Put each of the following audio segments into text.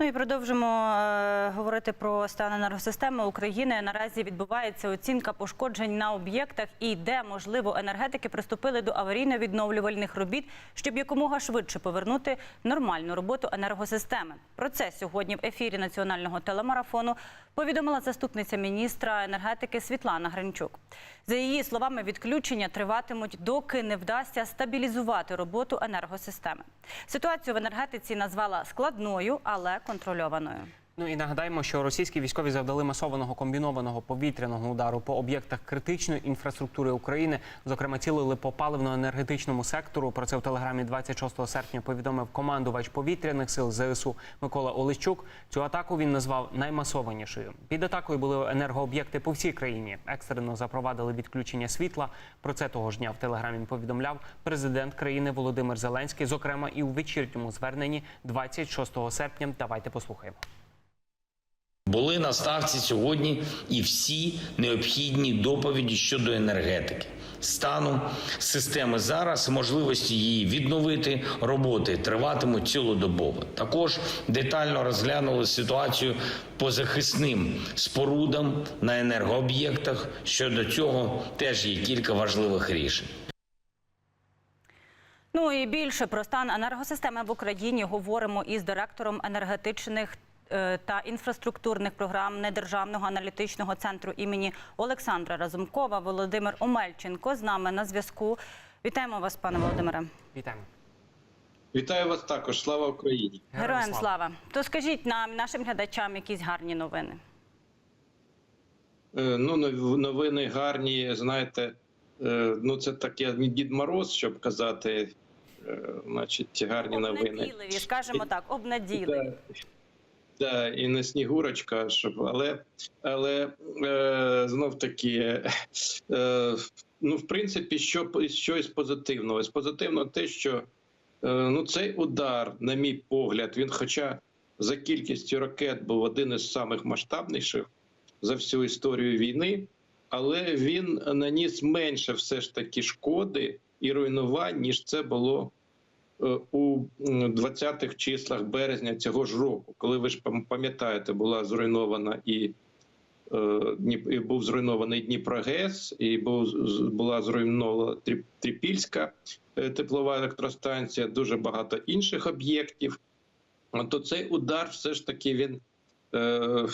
Ну і продовжимо е, говорити про стан енергосистеми України. Наразі відбувається оцінка пошкоджень на об'єктах і де можливо енергетики приступили до аварійно-відновлювальних робіт, щоб якомога швидше повернути нормальну роботу енергосистеми. Про це сьогодні в ефірі національного телемарафону повідомила заступниця міністра енергетики Світлана Гринчук. За її словами, відключення триватимуть, доки не вдасться стабілізувати роботу енергосистеми. Ситуацію в енергетиці назвала складною, але контрольованою. Ну і нагадаємо, що російські військові завдали масованого комбінованого повітряного удару по об'єктах критичної інфраструктури України. Зокрема, цілили по паливно-енергетичному сектору. Про це в телеграмі 26 серпня повідомив командувач повітряних сил ЗСУ Микола Олещук. Цю атаку він назвав наймасованішою. Під атакою були енергооб'єкти по всій країні. Екстрено запровадили відключення світла. Про це того ж дня в телеграмі повідомляв президент країни Володимир Зеленський. Зокрема, і у вечірньому зверненні 26 серпня. Давайте послухаємо. Були на ставці сьогодні і всі необхідні доповіді щодо енергетики, стану системи зараз, можливості її відновити. Роботи триватимуть цілодобово. Також детально розглянули ситуацію по захисним спорудам на енергооб'єктах. Щодо цього теж є кілька важливих рішень. Ну і більше про стан енергосистеми в Україні говоримо із директором енергетичних та інфраструктурних програм недержавного аналітичного центру імені Олександра Разумкова. Володимир Омельченко з нами на зв'язку. Вітаємо вас, пане Володимире. Вітаємо. Вітаю вас також. Слава Україні. Героям слава. То скажіть нам, нашим глядачам, якісь гарні новини. Е, Ну, новини гарні. Знаєте, е, ну це таке не Дід Мороз, щоб казати. е, Значить, гарні новини. Обнадійливі, скажімо так, обнадійливі. Да, і не снігурочка, щоб але, але е, знов таки, е, ну, в принципі, що, що із позитивного? З позитивного те, що е, ну, цей удар, на мій погляд, він, хоча за кількістю ракет був один із самих масштабніших за всю історію війни, але він наніс менше все ж таки шкоди і руйнувань, ніж це було е, у м, 20-х числах березня цього ж року, коли ви ж пам- пам'ятаєте, була зруйнована і, е, і був зруйнований Дніпрогес, і був була зруйнована Трі- Трипільська е, теплова електростанція, дуже багато інших об'єктів. То цей удар все ж таки він. е,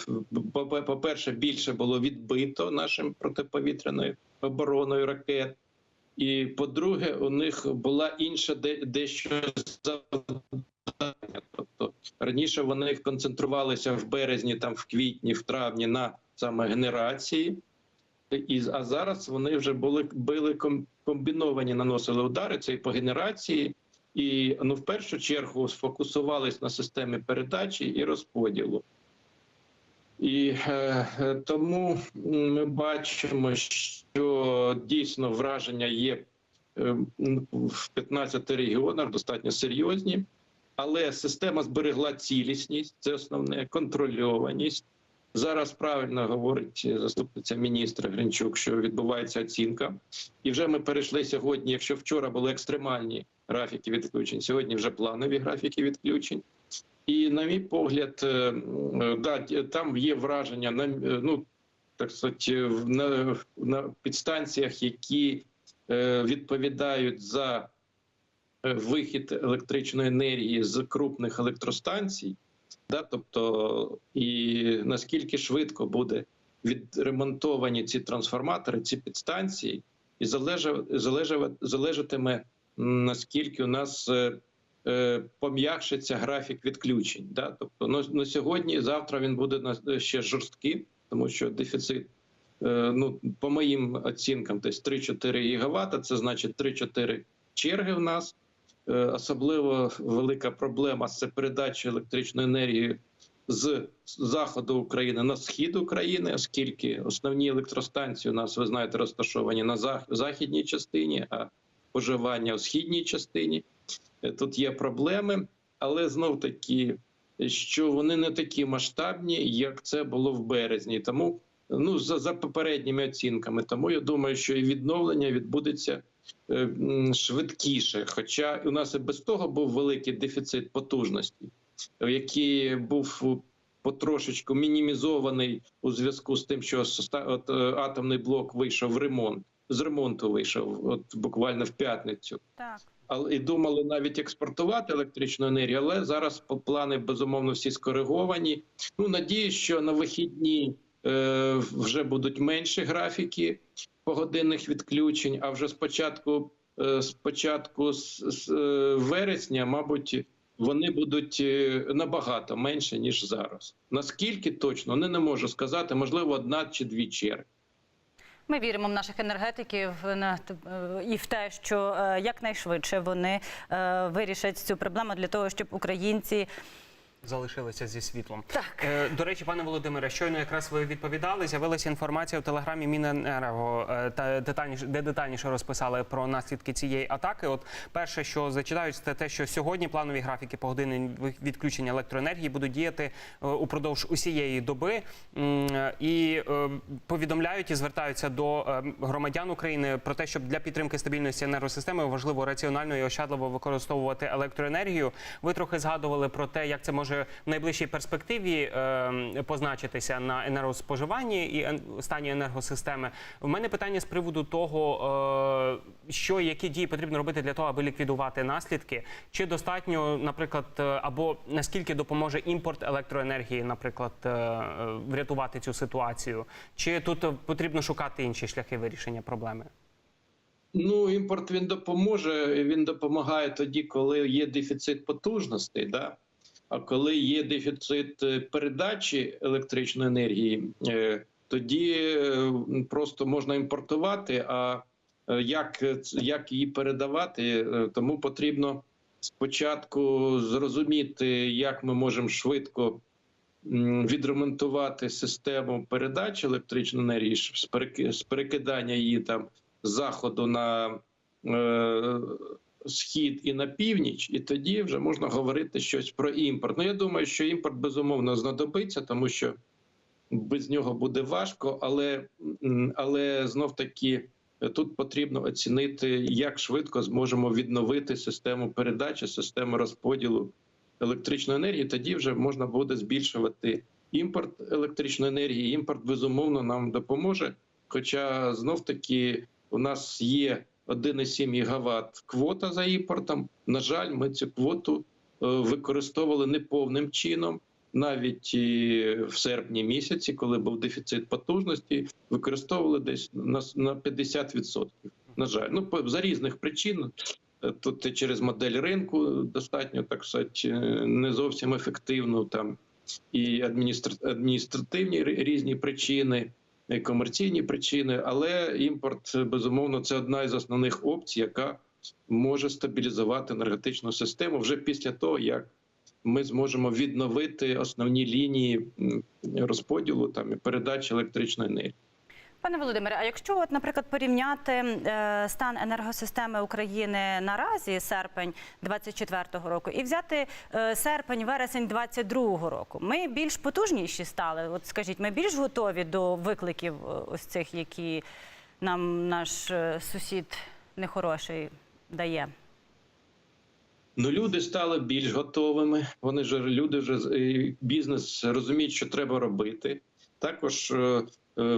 по- По-перше, більше було відбито нашим протиповітряною обороною ракет. І по-друге, у них була інша де- дещо завдання. Тобто раніше вони концентрувалися в березні, там в квітні, в травні на саме генерації. І, а зараз вони вже були били комбіновані, наносили удари це і по генерації, і ну в першу чергу сфокусувались на системі передачі і розподілу. І е, е, тому ми бачимо, що дійсно враження є е, в 15 регіонах достатньо серйозні, але система зберегла цілісність, це основне контрольованість. Зараз правильно говорить заступниця міністра Гринчук, що відбувається оцінка, і вже ми перейшли сьогодні. Якщо вчора були екстремальні графіки відключень, сьогодні вже планові графіки відключень. І на мій погляд, е, да, там є враження на е, ну так сказати, на, на підстанціях, які е, відповідають за е, вихід електричної енергії з крупних електростанцій. Да, тобто, і наскільки швидко буде відремонтовані ці трансформатори, ці підстанції, і залежа- залежа- залежатиме наскільки у нас е, е, пом'якшиться графік відключень. Да? Тобто, ну, на сьогодні, завтра він буде на- ще жорсткий, тому що дефіцит, е, ну, по моїм оцінкам, десь 3-4 гігавата, це значить 3-4 черги в нас. Е, Особливо велика проблема це передача електричної енергії з заходу України на схід України, оскільки основні електростанції у нас, ви знаєте, розташовані на зах- західній частині, а споживання у східній частині. Е, Тут є проблеми, але знов таки, що вони не такі масштабні, як це було в березні. Тому ну за, за попередніми оцінками. Тому я думаю, що і відновлення відбудеться е, швидкіше. Хоча у нас і без того був великий дефіцит потужності. який був потрошечку мінімізований у зв'язку з тим, що от, е, атомний блок вийшов в ремонт. З ремонту вийшов, от буквально в п'ятницю. Так. І думали навіть експортувати електричну енергію, але зараз плани безумовно всі скориговані. Ну надіюсь, що на вихідні е, вже будуть менші графіки погодинних відключень. А вже спочатку, е, спочатку з, з е, вересня, мабуть, вони будуть е, набагато менше ніж зараз. Наскільки точно не, не можу сказати, можливо, одна чи дві черги. Ми віримо в наших енергетиків е, і в те, що е, якнайшвидше вони е, вирішать цю проблему для того, щоб українці залишилися зі світлом. Так. Е, до речі, пане Володимире, щойно якраз ви відповідали. З'явилася інформація в телеграмі Міненерго, е, та детальніше, де детальніше розписали про наслідки цієї атаки. От перше, що зачитають, це те, що сьогодні планові графіки погодинні відключення електроенергії будуть діяти е, упродовж усієї доби е, і е, повідомляють і звертаються до е, громадян України про те, щоб для підтримки стабільності енергосистеми важливо раціонально і ощадливо використовувати електроенергію. Ви трохи згадували про те, як це може в найближчій перспективі е, позначитися на енергоспоживанні і стані енергосистеми. У мене питання з приводу того, е, що які дії потрібно робити для того, аби ліквідувати наслідки. Чи достатньо, наприклад, е, або наскільки допоможе імпорт електроенергії, наприклад, е, врятувати цю ситуацію? Чи тут потрібно шукати інші шляхи вирішення проблеми? Ну, імпорт він допоможе. Він допомагає тоді, коли є дефіцит потужностей. Да? А коли є дефіцит е, передачі електричної енергії, е, тоді е, просто можна імпортувати. А як, як її передавати, тому потрібно спочатку зрозуміти, як ми можемо швидко відремонтувати систему передачі електричної енергії з перекидання її там заходу на схід і на північ, і тоді вже можна говорити щось про імпорт. Ну я думаю, що імпорт безумовно знадобиться, тому що без нього буде важко, але, але знов таки. Тут потрібно оцінити, як швидко зможемо відновити систему передачі, систему розподілу електричної енергії. Тоді вже можна буде збільшувати імпорт електричної енергії. Імпорт безумовно нам допоможе. Хоча знов таки у нас є 1,7 ГВт квота за імпортом. На жаль, ми цю квоту е, використовували неповним чином. Навіть в серпні місяці, коли був дефіцит потужності, використовували десь на с- на 50%. На жаль, ну за різних причин. Е, Тут через модель ринку достатньо так сказати, е, не зовсім ефективно там і адміністра- адміністративні різні причини, комерційні причини. Але імпорт е, безумовно це одна із основних опцій, яка може стабілізувати енергетичну систему вже після того, як ми зможемо відновити основні лінії розподілу там і передачі електричної енергії. Пане Володимире, а якщо, от, наприклад, порівняти е, стан енергосистеми України наразі, серпень 24-го року, і взяти е, серпень, вересень 22-го року, ми більш потужніші стали. От скажіть, ми більш готові до викликів е, ось цих, які нам наш сусід нехороший дає. Ну, люди стали більш готовими. Вони ж люди вже бізнес розуміють, що треба робити. Також е, е,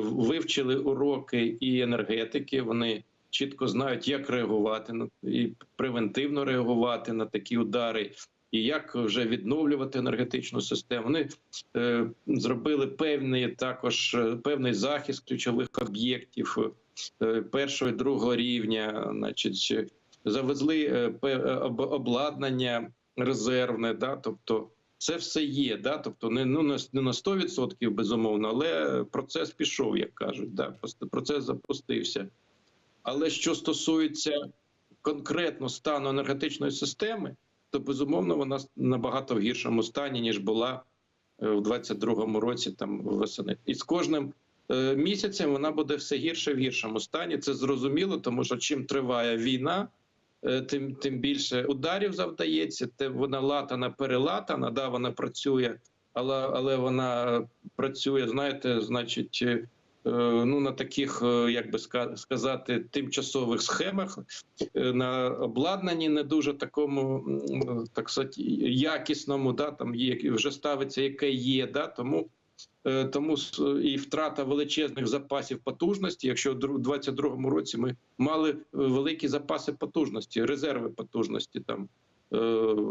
вивчили уроки і енергетики. Вони чітко знають, як реагувати і превентивно реагувати на такі удари, і як вже відновлювати енергетичну систему. Вони е, зробили певний також певний захист ключових об'єктів першого і другого рівня, значить завезли об- обладнання резервне, да, тобто це все є, да, тобто не, ну, не на 100% безумовно, але процес пішов, як кажуть, да, процес запустився. Але що стосується конкретно стану енергетичної системи, то безумовно вона набагато в гіршому стані, ніж була е, в 22-му році, там восени. І з кожним е, місяцем вона буде все гірше в гіршому стані. Це зрозуміло, тому що чим триває війна, тим, тим більше ударів завдається. Те вона латана, перелатана. Да, вона працює, але, але вона працює, знаєте, значить, е, ну на таких, е, як би сказати, тимчасових схемах е, на обладнанні не дуже такому так сказати, якісному, да там є вже ставиться, яке є, да тому. Е, Тому і втрата величезних запасів потужності. Якщо в 2022 році ми мали е, великі запаси потужності, резерви потужності там е,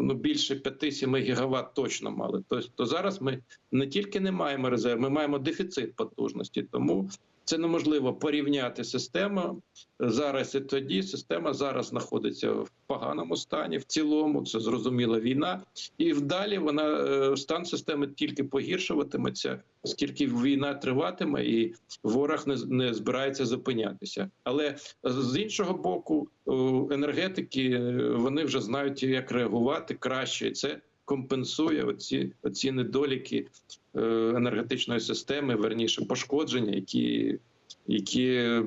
ну більше 5-7 гігават точно мали. Тобто то зараз ми не тільки не маємо резерв, ми маємо дефіцит потужності. Тому це неможливо порівняти систему зараз і тоді. Система зараз знаходиться в поганому стані. В цілому це зрозуміла війна, і вдалі вона е, стан системи тільки погіршуватиметься, оскільки війна триватиме, і ворог не, не збирається зупинятися. Але з іншого боку, е, енергетики е, вони вже знають, як реагувати краще. Це компенсує оці, оці недоліки е, енергетичної системи, верніше пошкодження, які, які е,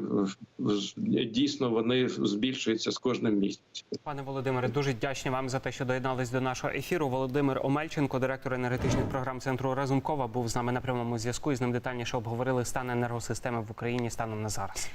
дійсно вони збільшуються з кожним місяцем. Пане Володимире, дуже вдячні вам за те, що доєднались до нашого ефіру. Володимир Омельченко, директор енергетичних програм центру Разумкова, був з нами на прямому зв'язку і з ним детальніше обговорили стан енергосистеми в Україні станом на зараз.